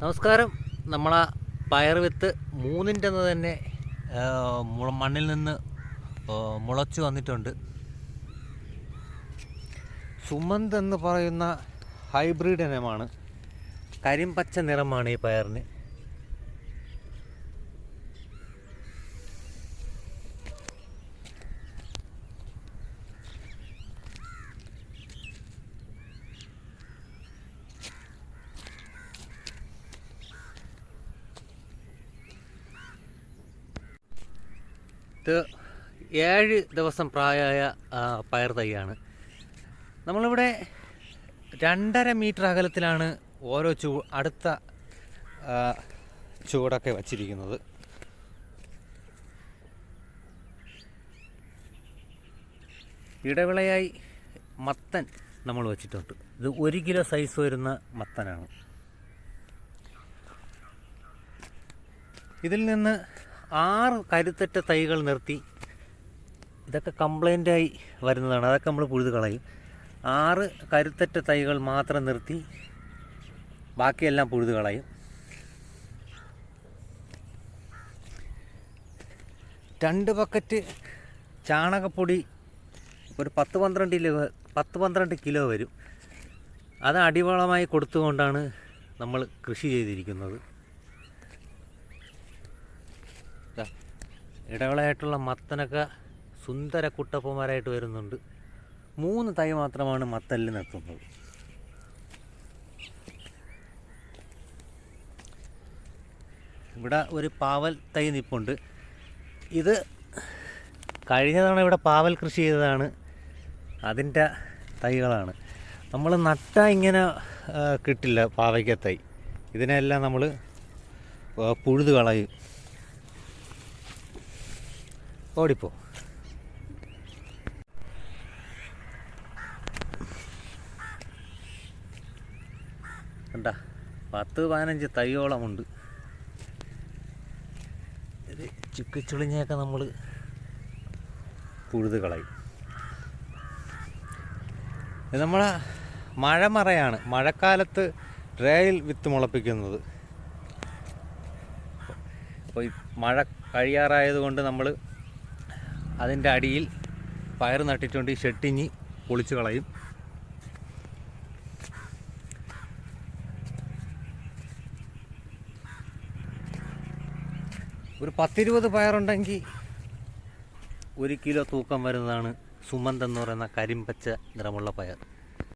നമസ്കാരം. നമ്മളെ പയർ വിത്ത് മൂന്നിന്റെ തന്നെ മണ്ണിൽ നിന്ന് മുളച്ചു വന്നിട്ടുണ്ട്. സുമന്ത് എന്ന് പറയുന്ന ഹൈബ്രിഡ് ഇനമാണ്. കരിമ്പച്ച നിറമാണ് ഈ പയറിന്. ഇത് ഏഴ് ദിവസം പ്രായമായ പയർ തൈയാണ്. നമ്മളിവിടെ രണ്ടര മീറ്റർ അകലത്തിലാണ് ഓരോ ചൂ അടുത്ത ചൂടൊക്കെ വച്ചിരിക്കുന്നത്. ഇടവിളയായി മത്തൻ നമ്മൾ വച്ചിട്ടുണ്ട്. ഇത് ഒരു കിലോ സൈസ് വരുന്ന മത്തനാണ്. ഇതിൽ നിന്ന് ആറ് കരുത്തറ്റ തൈകൾ നിർത്തി. ഇതൊക്കെ കംപ്ലൈന്റായി വരുന്നതാണ്. അതൊക്കെ നമ്മൾ പുഴുത് കളയും. ആറ് കരുത്തറ്റ തൈകൾ മാത്രം നിർത്തി ബാക്കിയെല്ലാം പുഴുത് കളയും. രണ്ട് ബക്കറ്റ് ചാണകപ്പൊടി ഒരു പത്ത് പന്ത്രണ്ട് കിലോ പത്ത് പന്ത്രണ്ട് കിലോ വരും. അത് അടിവളമായി കൊടുത്തുകൊണ്ടാണ് നമ്മൾ കൃഷി ചെയ്തിരിക്കുന്നത്. ദാ, ഇടവിളയായിട്ടുള്ള മത്തനൊക്കെ സുന്ദര കുട്ടപ്പന്മാരായിട്ട് വരുന്നുണ്ട്. മൂന്ന് തൈ മാത്രമാണ് മത്തല്ലിൽ നിർത്തുന്നത് ഇവിടെ ഒരു പാവൽ തൈ നിപ്പുണ്ട്. ഇത് കഴിഞ്ഞ തവണ ഇവിടെ പാവൽ കൃഷി ചെയ്തതാണ്. അതിന്റെ തൈകളാണ്. നമ്മൾ നട്ടാൽ ഇങ്ങനെ കിട്ടില്ല പാവയ്ക്ക തൈ. ഇതിനെല്ലാം നമ്മൾ പുഴുത് കളയും. ഓടിപ്പോ. കണ്ട പത്ത് പതിനഞ്ച് തൈയോളമുണ്ട്. ഇത് ചുക്കിച്ചുളിഞ്ഞൊക്കെ നമ്മൾ പുഴുത് കളയും. ഇത് നമ്മളെ മഴമറയാണ് മഴക്കാലത്ത് ട്രേയിൽ വിത്ത് മുളപ്പിക്കുന്നത്. അപ്പോൾ മഴ കഴിയാറായതുകൊണ്ട് നമ്മൾ അതിന്റെ അടിയിൽ പയർ നട്ടിട്ടുണ്ട് ഈ ഷെട്ടിഞ്ഞ് പൊളിച്ചു കളയും. ഒരു പത്തിരുപത് പയറുണ്ടെങ്കിൽ ഒരു കിലോ തൂക്കം വരുന്നതാണ് സുമന്ത് എന്ന് പറയുന്ന കരിമ്പച്ച നിറമുള്ള പയർ.